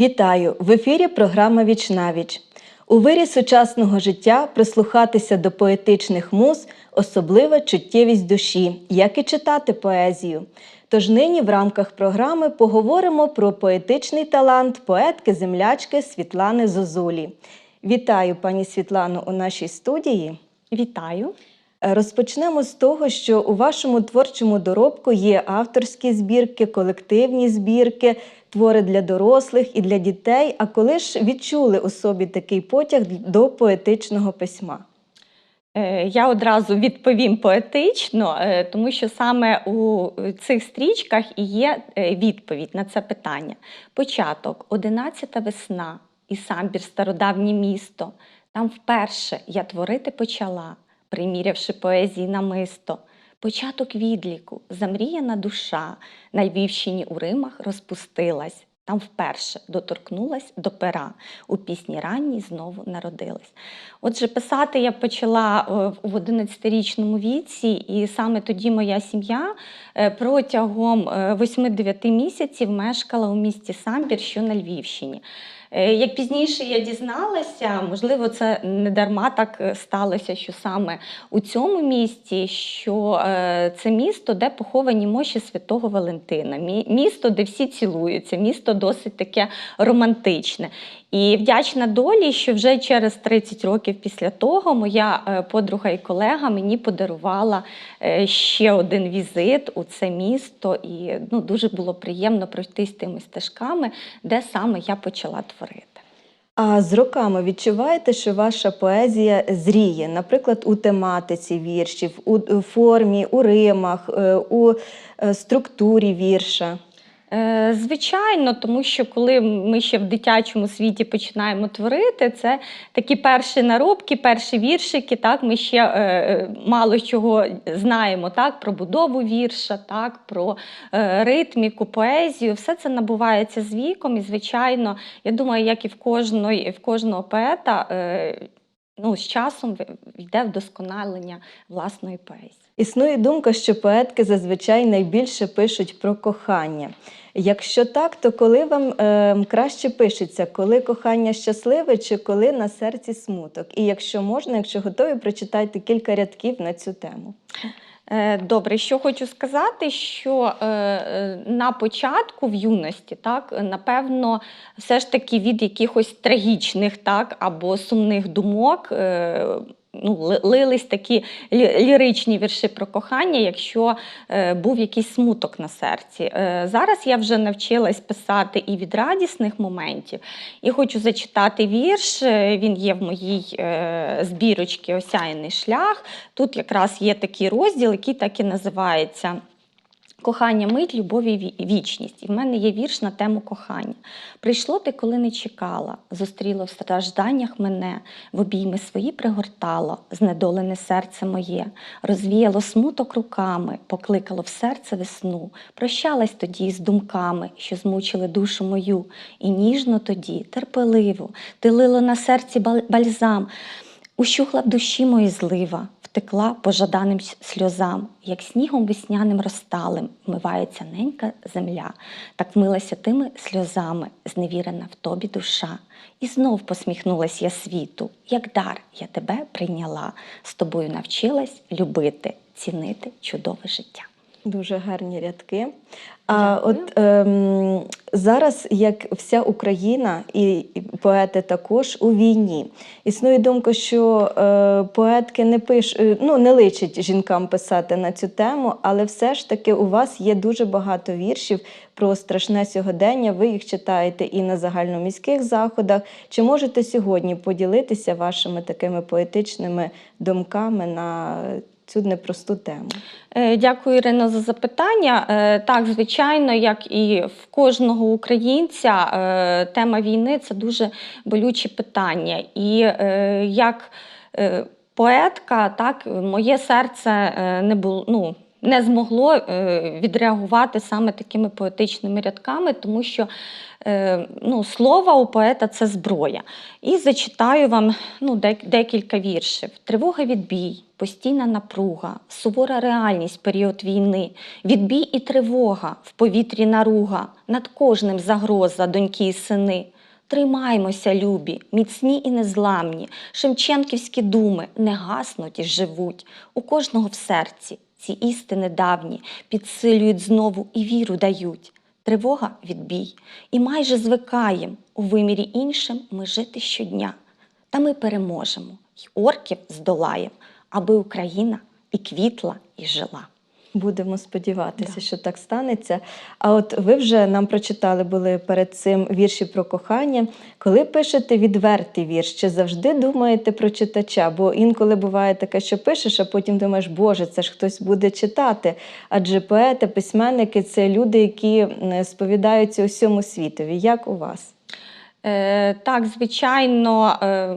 Вітаю! В ефірі програма Вічнавіч. У вирі сучасного життя прислухатися до поетичних муз особлива чуттєвість душі, як і читати поезію. Тож нині в рамках програми поговоримо про поетичний талант поетки-землячки Світлани Зозулі. Вітаю, пані Світлано, у нашій студії. Вітаю. Розпочнемо з того, що у вашому творчому доробку є авторські збірки, колективні збірки, твори для дорослих і для дітей. А коли ж відчули у собі такий потяг до поетичного письма? Е, Я одразу відповім поетично, е, тому що саме у цих стрічках і є е, відповідь на це питання. Початок, 11 весна і самбір стародавнє місто. Там вперше я творити почала, примірявши поезії намисто. Початок відліку, замріяна душа на Львівщині у Римах розпустилась. Там вперше доторкнулась до пера. У пісні ранній знову народилась. Отже, писати я почала е, в 11-річному віці, і саме тоді моя сім'я е, протягом е, 8-9 місяців мешкала у місті Самбір, що на Львівщині. Е, Як пізніше я дізналася, можливо, це не дарма так е, сталося, що саме у цьому місті, що е, це місто, де поховані мощі святого Валентина, місто, де всі цілуються, місто досить таке романтичне. І вдячна долі, що вже через 30 років після того моя е, подруга і колега мені подарувала е, ще один візит у це місто, і ну, дуже було приємно пройтись тими стежками, де саме я почала творити. А з роками відчуваєте, що ваша поезія зріє, наприклад, у тематиці віршів, у формі, у римах, е, у структурі вірша? Е, Звичайно, тому що коли ми ще в дитячому світі починаємо творити, це такі перші наробки, перші віршики. Так, ми ще е, е, мало чого знаємо так, про будову вірша, так, про ритміку, поезію. Все це набувається з віком. І, звичайно, я думаю, як і в кожної, в кожного поета, ну, з часом йде вдосконалення власної поезії. Існує думка, що поетки зазвичай найбільше пишуть про кохання. Якщо так, то коли вам е, краще пишеться, коли кохання щасливе чи коли на серці смуток? І якщо можна, якщо готові, прочитайте кілька рядків на цю тему. Е, Добре, що хочу сказати, що е, е, на початку в юності, так, напевно, все ж таки від якихось трагічних так, або сумних думок. Ну, лились такі ліричні вірші про кохання, якщо е, був якийсь смуток на серці. Е, зараз я вже навчилась писати і від радісних моментів, і хочу зачитати вірш. е, Він є в моїй е, збірочці Осяяний шлях. Тут якраз є такий розділ, який так і називається. Кохання мить, любові ві- вічність. І в мене є вірш на тему кохання. Прийшло ти, коли не чекала, зустріло в стражданнях мене, в обійми свої пригортало, знедолене серце моє, розвіяло смуток руками, покликало в серце весну, прощалась тоді з думками, що змучили душу мою, і ніжно тоді, терпеливо, ти лило на серці бальзам. Ущухла в душі мої злива, втекла пожаданим сльозам, як снігом весняним розталим вмивається ненька земля, так милася тими сльозами, зневірена в тобі душа. І знов посміхнулась я світу, як дар я тебе прийняла, з тобою навчилась любити, цінити чудове життя. Дуже гарні рядки. А от ем, зараз, як вся Україна і поети також у війні, існує думка, що е, поетки не пиш, е, ну не личить жінкам писати на цю тему, але все ж таки у вас є дуже багато віршів про страшне сьогодення. Ви їх читаєте і на загальноміських заходах. Чи можете сьогодні поділитися вашими такими поетичними думками на цю непросту тему? Е, Дякую, Ірино, за запитання. Е, Так, звичайно, як і в кожного українця, е, тема війни це дуже болюче питання. І як поетка, так, моє серце не було. Ну, не змогло е, відреагувати саме такими поетичними рядками, тому що е, ну, слово у поета це зброя. І зачитаю вам ну, декілька віршів. Тривога відбій, постійна напруга, сувора реальність період війни, відбій і тривога, в повітрі наруга, над кожним загроза, доньки і сини. Тримаймося, любі, міцні і незламні, шевченківські думи не гаснуть і живуть. У кожного в серці ці істини давні підсилюють знову і віру дають. Тривога відбій, і майже звикаєм у вимірі іншим ми жити щодня. Та ми переможемо, й орків здолаєм, аби Україна і квітла, і жила. Будемо сподіватися, Да. що так станеться. А от ви вже нам прочитали були перед цим вірші про кохання. Коли пишете відвертий вірш, чи завжди думаєте про читача? Бо інколи буває таке, що пишеш, а потім думаєш, Боже, це ж хтось буде читати. Адже поети, письменники це люди, які сповідаються усьому світові. Як у вас? Е, так, звичайно, е,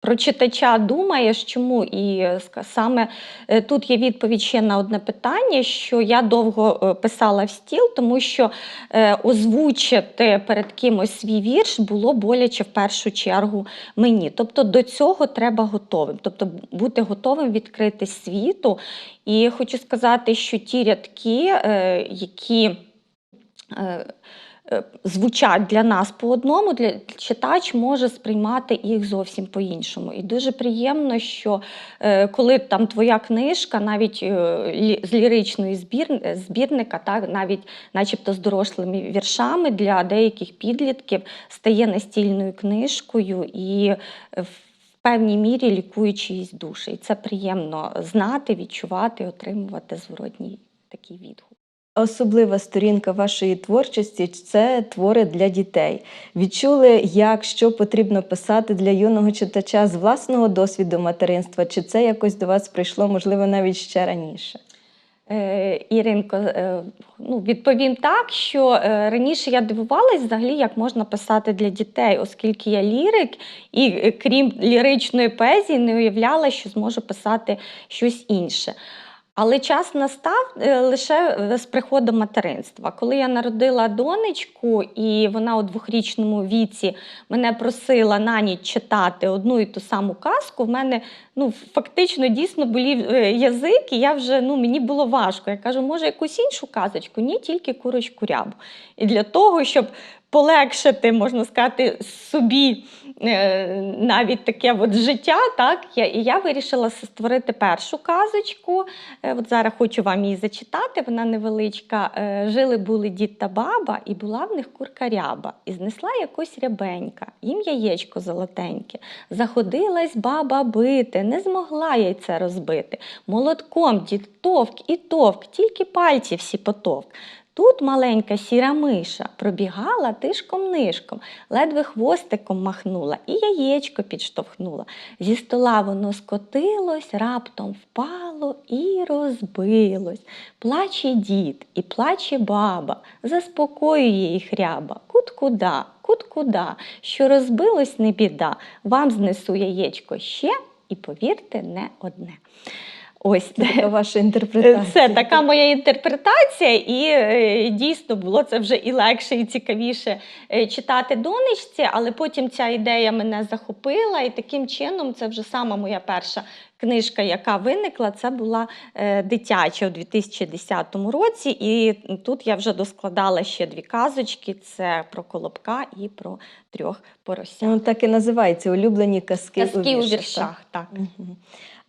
про читача думаєш, чому? І е, саме е, тут є відповідь ще на одне питання, що я довго е, писала в стіл, тому що озвучити перед кимось свій вірш було боляче в першу чергу мені. Тобто до цього треба готовим, тобто бути готовим відкрити світу. І хочу сказати, що ті рядки, які звучать для нас по одному, для читач може сприймати їх зовсім по-іншому. І дуже приємно, що е, коли там твоя книжка, навіть е, з ліричної збір, збірника, так, навіть начебто з дорослими віршами для деяких підлітків стає настільною книжкою і е, в певній мірі лікує чиїсь душі. І це приємно знати, відчувати, отримувати зворотній такий відгук. Особлива сторінка вашої творчості це твори для дітей. Відчули, як що потрібно писати для юного читача з власного досвіду материнства, чи це якось до вас прийшло, можливо, навіть ще раніше? Е, Іринко, е, ну, відповім так, що е, раніше я дивувалась взагалі, як можна писати для дітей, оскільки я лірик, і крім ліричної поезії, не уявляла, що зможу писати щось інше. Але час настав е, лише е, з приходом материнства. Коли я народила донечку, і вона у двохрічному віці мене просила на ніч читати одну і ту саму казку, в мене ну, фактично дійсно болів е, язик, і я вже ну, мені було важко. Я кажу, може, якусь іншу казочку? Ні, тільки курочку рябу. І для того, щоб полегшити, можна сказати, собі навіть таке от життя, так, я, і я вирішила створити першу казочку. Е, От зараз хочу вам її зачитати, вона невеличка. Е, Жили були дід та баба, і була в них курка ряба. І знесла якось рябенька, їм яєчко золотеньке. Заходилась баба бити, не змогла яйце розбити. Молотком дід товк і товк, тільки пальці всі потовк. Тут маленька сіра миша пробігала тишком-нишком, ледве хвостиком махнула і яєчко підштовхнула. Зі стола воно скотилось, раптом впало і розбилось. Плаче дід і плаче баба, заспокоює їх ряба. Кут куда, кут куда, що розбилось не біда. Вам знесу яєчко ще, і повірте, не одне. Ось Це така ваша інтерпретація. це така моя інтерпретація, і е, дійсно було це вже і легше, і цікавіше е, читати донечці, але потім ця ідея мене захопила, і таким чином це вже сама моя перша книжка, яка виникла. Це була е, дитяча у 2010 році. І тут я вже доскладала ще дві казочки: це про колобка і про трьох поросят. Ну, так і називається улюблені казки, Казки у у віршах. віршах, так. Мгм.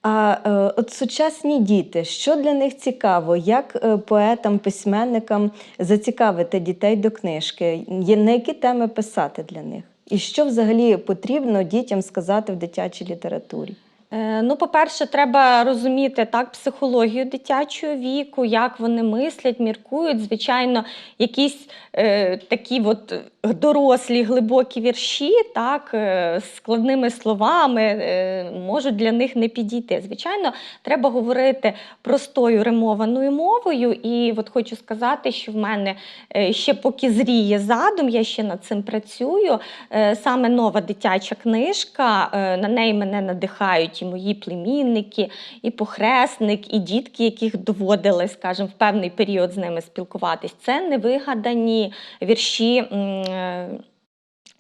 А е, от сучасні діти, що для них цікаво, як е, поетам, письменникам зацікавити дітей до книжки? На які теми писати для них? І що взагалі потрібно дітям сказати в дитячій літературі? Е, Ну, по-перше, треба розуміти так психологію дитячого віку, як вони мислять, міркують. Звичайно, якісь е, такі от дорослі глибокі вірші, так, е, складними словами е, можуть для них не підійти. Звичайно, треба говорити простою римованою мовою. І от хочу сказати, що в мене е, ще поки зріє задум, я ще над цим працюю. Е, Саме нова дитяча книжка, е, на неї мене надихають і мої племінники, і похресник, і дітки, яких доводилось, скажімо, в певний період з ними спілкуватись. Це невигадані вірші, е,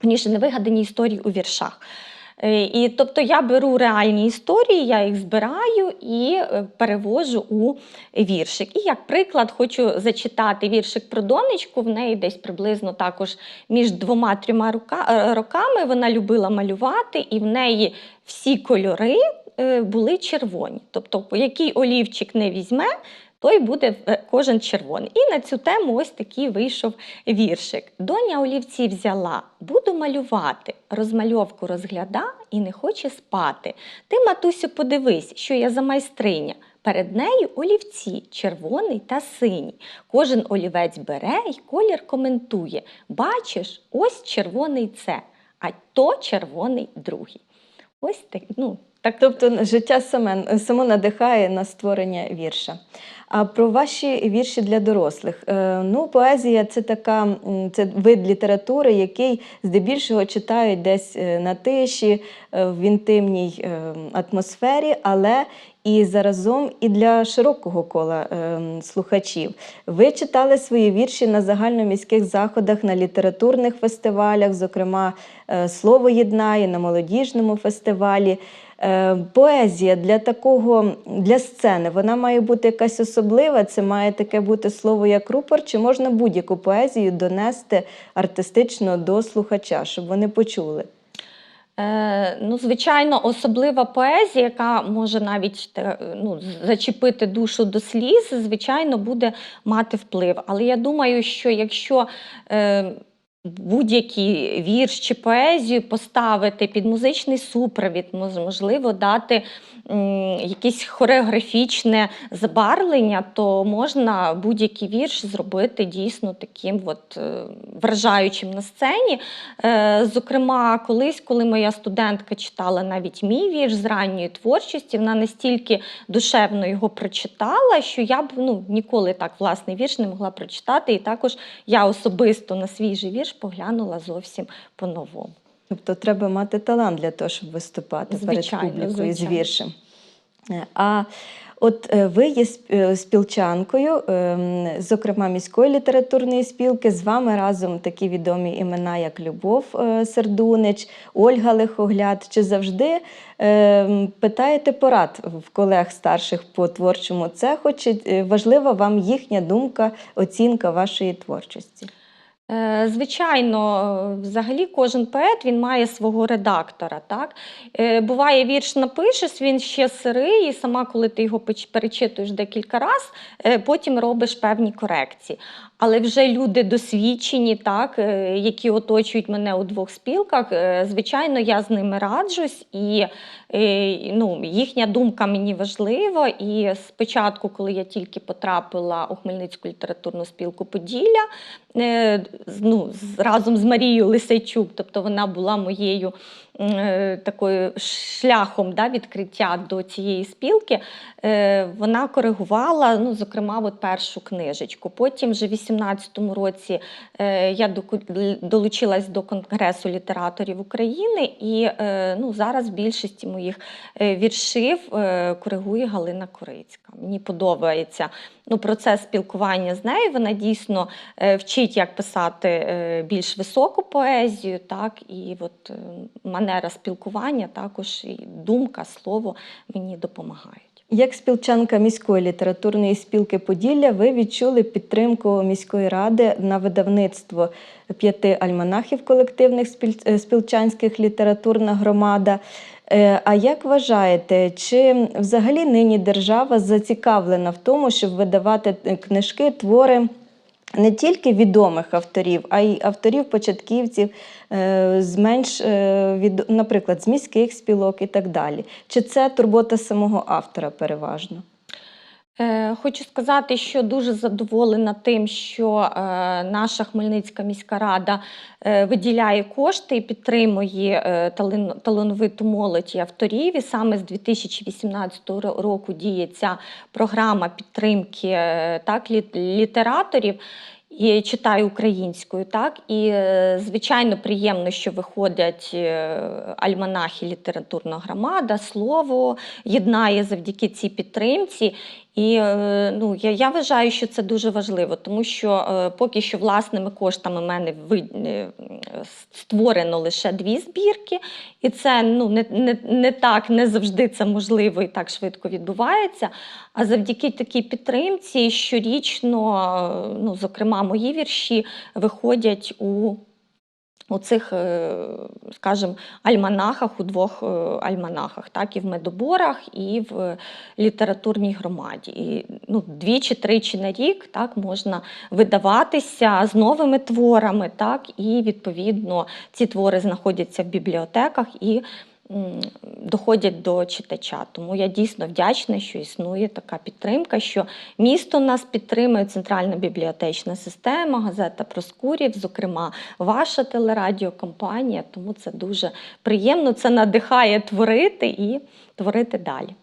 вірніше, невигадані історії у віршах. Е, І тобто я беру реальні історії, я їх збираю і е, перевожу у віршик. І як приклад хочу зачитати віршик про донечку. В неї десь приблизно також між двома-трьома е, роками вона любила малювати, і в неї всі кольори були червоні. Тобто, який олівчик не візьме, той буде е, кожен червоний. І на цю тему ось такий вийшов віршик. Доня олівці взяла, буду малювати, розмальовку розгляда і не хоче спати. Ти, матусю, подивись, що я за майстриня. Перед нею олівці червоний та синій. Кожен олівець бере й колір коментує. Бачиш, ось червоний це, а то червоний другий. Ось так, ну, так Тобто життя саме само надихає на створення вірша. А про ваші вірші для дорослих. Е, Ну, поезія це така це вид літератури, який здебільшого читають десь е, на тиші, е, в інтимній атмосфері, але і заразом і для широкого кола слухачів. Ви читали свої вірші на загальноміських заходах, на літературних фестивалях, зокрема Слово єднає на молодіжному фестивалі. Е, Поезія для такого для сцени вона має бути якась особлива. Це має таке бути слово як рупор, чи можна будь-яку поезію донести артистично до слухача, щоб вони почули. Е, ну, звичайно, особлива поезія, яка може навіть ну, зачепити душу до сліз, звичайно, буде мати вплив. Але я думаю, що якщо е, будь-який вірш чи поезію поставити під музичний супровід, можливо, дати якесь хореографічне забарвлення, то можна будь-який вірш зробити дійсно таким от, е, вражаючим на сцені. Е, Зокрема, колись, коли моя студентка читала навіть мій вірш з ранньої творчості, вона настільки душевно його прочитала, що я б ну, ніколи так власний вірш не могла прочитати. І також я особисто на свій же вірш поглянула зовсім по-новому. Тобто треба мати талант для того, щоб виступати Звичайно, перед публікою з віршем. Е, А от е, ви є е, спілчанкою, ем, зокрема міської літературної спілки. З вами разом такі відомі імена, як Любов Сердунич, Ольга Лихогляд. Чи завжди ем, питаєте порад в колег старших по творчому цеху? Чи важлива вам їхня думка, оцінка вашої творчості? Е, Звичайно, е, взагалі кожен поет він має свого редактора. Так? Е, Буває, вірш напишеш, він ще сирий, і сама, коли ти його перечитуєш декілька разів, потім робиш певні корекції. Але вже люди досвідчені, так, е, які оточують мене у двох спілках, е, звичайно, я з ними раджусь, і е, ну, їхня думка мені важлива. І спочатку, коли я тільки потрапила у Хмельницьку літературну спілку Поділля, ну, разом з Марією Лисейчук, тобто вона була моєю такою шляхом да, відкриття до цієї спілки, е, вона коригувала, ну, зокрема, от першу книжечку. Потім вже в 18-му році е, я долучилась до Конгресу літераторів України, і е, ну, зараз більшості моїх е, віршів е, коригує Галина Корицька. Мені подобається ну, процес спілкування з нею. Вона дійсно е, вчить, як писати е, більш високу поезію, так, і от е, манера спілкування, також і думка, слово мені допомагають. Як спілчанка міської літературної спілки Поділля, ви відчули підтримку міської ради на видавництво п'яти альманахів колективних е, спілчанських літературна громада. Е, А як вважаєте, чи взагалі нині держава зацікавлена в тому, щоб видавати книжки, твори не тільки відомих авторів, а й авторів-початківців, е, з менш, е, наприклад, з міських спілок і так далі. Чи це турбота самого автора переважно? Е, Хочу сказати, що дуже задоволена тим, що е, наша Хмельницька міська рада е, виділяє кошти і підтримує талановиту молодь і авторів. І саме з 2018 року діє ця програма підтримки так, літераторів. І читаю українською, так і е, звичайно приємно, що виходять е, альманахи Літературна громада, слово єднає завдяки цій підтримці. І е, ну, я, я вважаю, що це дуже важливо, тому що поки що власними коштами в мене створено лише дві збірки, і це ну, не, не, не так, не завжди це можливо і так швидко відбувається. А завдяки такій підтримці щорічно, ну, зокрема, мої вірші виходять у, у цих, е, скажімо, альманахах, у двох е, альманахах, так, і в медоборах, і в літературній громаді. І ну, двічі-тричі на рік так, можна видаватися з новими творами, так, і відповідно ці твори знаходяться в бібліотеках і доходять до читача. Тому я дійсно вдячна, що існує така підтримка, що місто нас підтримує, центральна бібліотечна система, газета Проскурів, зокрема, ваша телерадіокомпанія. Тому це дуже приємно. Це надихає творити і творити далі.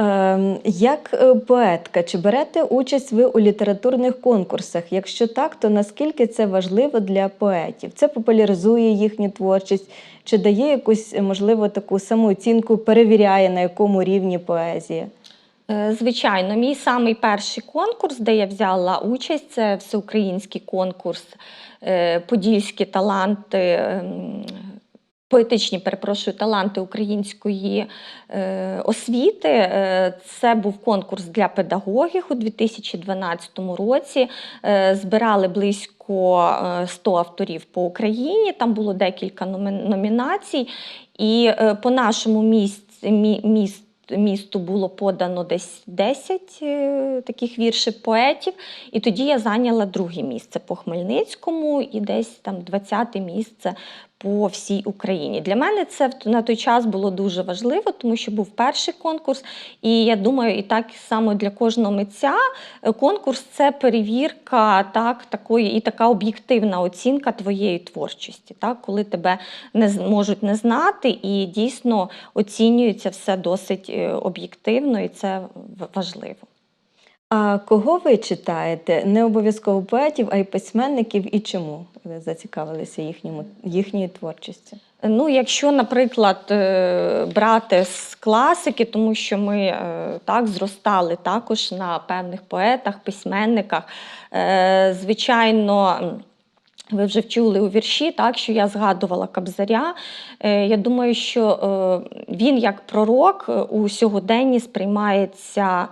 Ем, Як е, поетка, чи берете участь ви у літературних конкурсах? Якщо так, то наскільки це важливо для поетів? Це популяризує їхню творчість, чи дає якусь, е, можливо, таку самооцінку, перевіряє, на якому рівні поезія? Е, Звичайно, мій самий перший конкурс, де я взяла участь, це всеукраїнський конкурс Подільські таланти. Поетичні, перепрошую, таланти української е, освіти. Е, це був конкурс для педагогів у 2012 році. Е, збирали близько е, 100 авторів по Україні. Там було декілька номінацій. І е, по нашому місці, мі, міст, місту було подано десь 10 е, таких віршів поетів. І тоді я зайняла друге місце по Хмельницькому і десь там 20 місце по всій Україні. Для мене це на той час було дуже важливо, тому що був перший конкурс. І я думаю, і так само для кожного митця е, конкурс це перевірка так, такої і така об'єктивна оцінка твоєї творчості, так, коли тебе не можуть не знати, і дійсно оцінюється все досить е, об'єктивно, і це важливо. А кого ви читаєте? Не обов'язково поетів, а й письменників, і чому ви зацікавилися їхньому, їхньою творчістю? Ну, якщо, наприклад, е, брати з класики, тому що ми е, так зростали також на певних поетах, письменниках, е, звичайно. Ви вже вчули у вірші, так що я згадувала Кобзаря. Е, Я думаю, що він як пророк у сьогоденні сприймається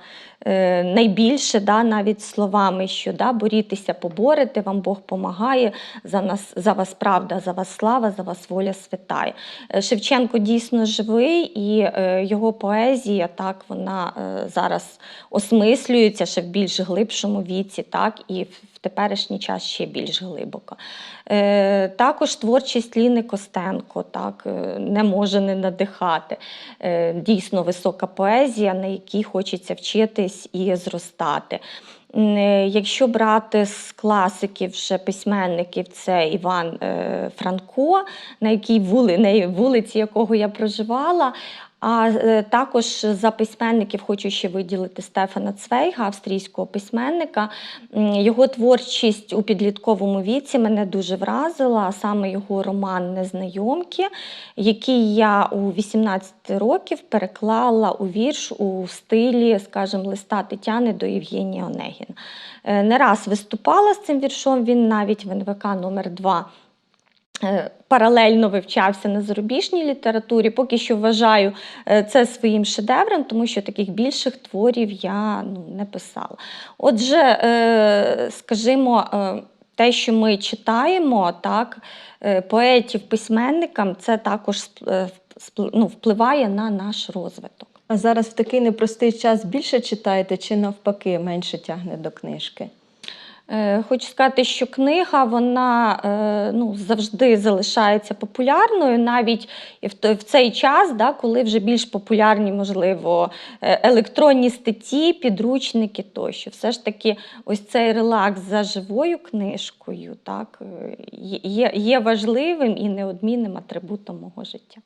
найбільше, да, навіть словами, що да, борітеся, поборете, вам Бог помагає, за нас за вас правда, за вас слава, за вас воля святає. Е, Шевченко дійсно живий, і е, його поезія так вона е, зараз осмислюється ще в більш глибшому віці, так і в теперішній час ще більш глибоко. Е, також творчість Ліни Костенко так, е, не може не надихати. Е, дійсно висока поезія, на якій хочеться вчитись і зростати. Е, Якщо брати з класиків ще письменників, це Іван е, Франко, на якій вули, вулиці якого я проживала. А е, також за письменників хочу ще виділити Стефана Цвейга, австрійського письменника. Його творчість у підлітковому віці мене дуже вразила, саме його роман Незнайомки, який я у 18 років переклала у вірш у стилі, скажімо, листа Тетяни до Євгенія Онегіна. Е, Не раз виступала з цим віршом, він навіть в НВК номер 2 е, Паралельно вивчався на зарубіжній літературі. Поки що вважаю е, це своїм шедевром, тому що таких більших творів я ну, не писала. Отже, скажімо, те, що ми читаємо, так, поетів, письменникам, це також ну, впливає на наш розвиток. А зараз в такий непростий час більше читаєте, чи навпаки менше тягне до книжки? Е, Хочу сказати, що книга вона е, ну, завжди залишається популярною, навіть в цей час, да, коли вже більш популярні, можливо, е, електронні статті, підручники тощо. Все ж таки, ось цей релакс за живою книжкою так, є, є важливим і неодмінним атрибутом мого життя.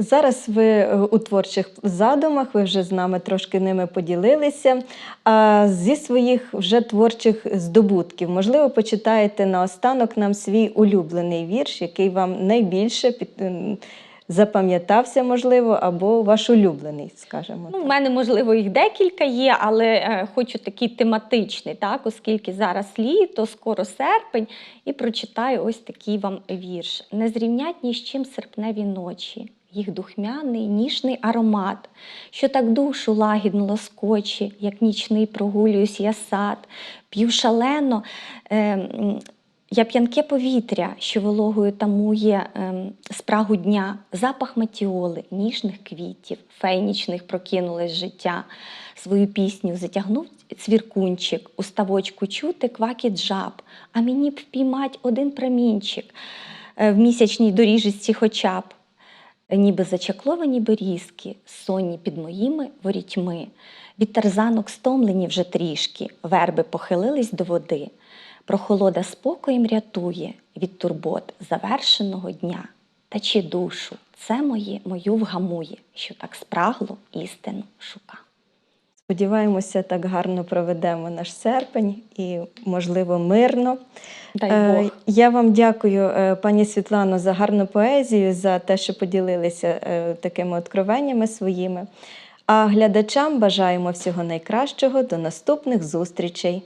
Зараз ви е, у творчих задумах, ви вже з нами трошки ними поділилися. А зі своїх вже творчих здобутків, можливо, почитаєте наостанок нам свій улюблений вірш, який вам найбільше під, ем, запам'ятався, можливо, або ваш улюблений, скажімо. Ну, у мене, можливо, їх декілька є, але е, хочу такий тематичний, так, оскільки зараз літо, скоро серпень, і прочитаю ось такий вам вірш. Не зрівнять ні з чим серпневі ночі, їх духмяний, ніжний аромат, що так душу лагідно лоскоче, як нічний прогулююсь я сад, п'ю шалено. Е, я п'янке повітря, що вологою тамує ем, спрагу дня, запах матіоли, ніжних квітів, фейнічних прокинулось життя. Свою пісню затягнув цвіркунчик, у ставочку чути квакіт жаб, а мені б впіймать один промінчик е, в місячній доріжці хоча б. Ніби зачакловані берізки, сонні під моїми ворітьми. Від тарзанок стомлені вже трішки, верби похилились до води. Прохолода спокоєм рятує від турбот завершеного дня. Та чи душу це моє мою вгамує, що так спрагло істину шука. Сподіваємося, так гарно проведемо наш серпень і, можливо, мирно. Дай Е, Бог. Я вам дякую, е, пані Світлано, за гарну поезію, за те, що поділилися е, такими откровеннями своїми. А глядачам бажаємо всього найкращого. До наступних зустрічей.